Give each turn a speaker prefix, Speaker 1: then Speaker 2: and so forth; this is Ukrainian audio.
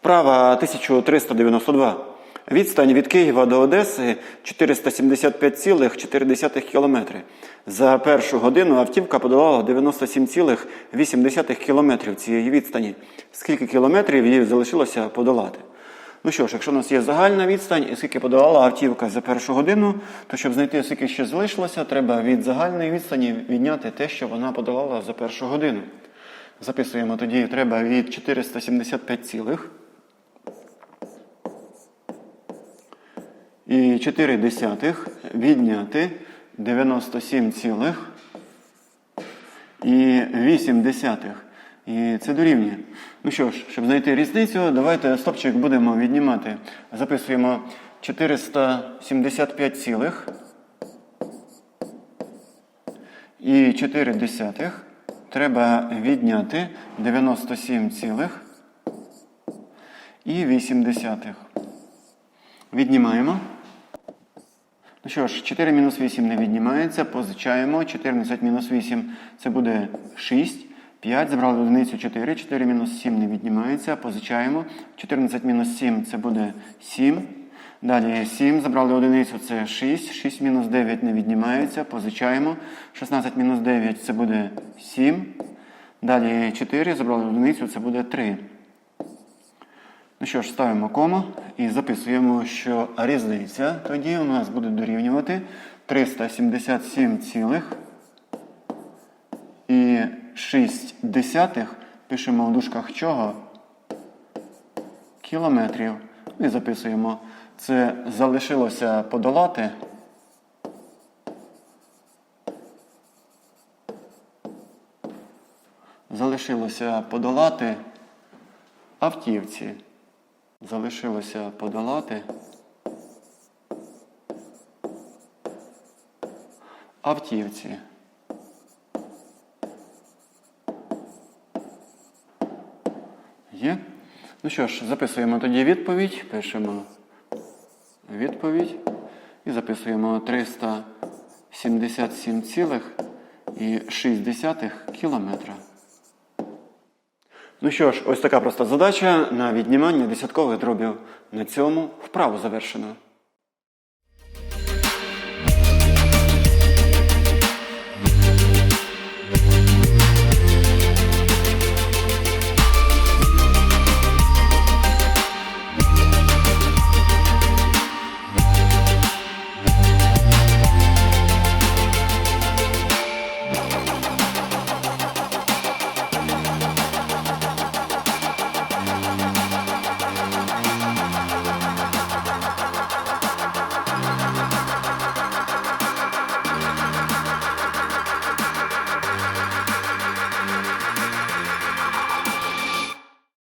Speaker 1: Вправа 1392. Відстань від Києва до Одеси 475,4 км. За першу годину автівка подолала 97,8 км цієї відстані. Скільки кілометрів їй залишилося подолати? Ну що ж, якщо у нас є загальна відстань і скільки подолала автівка за першу годину, то щоб знайти, скільки ще залишилося, треба від загальної відстані відняти те, що вона подолала за першу годину. Записуємо тоді, треба від 475 І 4 десятих відняти 97 цілих і 8 десятих. І це дорівнює. Ну що ж, щоб знайти різницю, давайте стопчик будемо віднімати. Записуємо 475 цілих і 4 десятих. Треба відняти 97 цілих і 8 десятих. Віднімаємо. Що ж, 4 мінус 8 не віднімається, позичаємо. 14 мінус 8 це буде 6. 5, забрали одиницю 4, 4 мінус 7 не віднімається, позичаємо. 14 мінус 7 це буде 7. Далі 7, забрали одиницю, це 6. 6 мінус 9 не віднімається, позичаємо. 16 мінус 9 це буде 7. Далі 4, забрали одиницю, це буде 3. Ну що ж, ставимо кому і записуємо, що різниця тоді у нас буде дорівнювати 377 цілих і 6 десятих. Пишемо в дужках чого? Кілометрів. І записуємо. Це залишилося подолати. Залишилося подолати автівці залишилося подолати автівці. Є? Ну що ж, записуємо тоді відповідь, пишемо відповідь і записуємо 377,6 кілометра. Ну що ж, ось така проста задача на віднімання десяткових дробів. На цьому вправу завершено.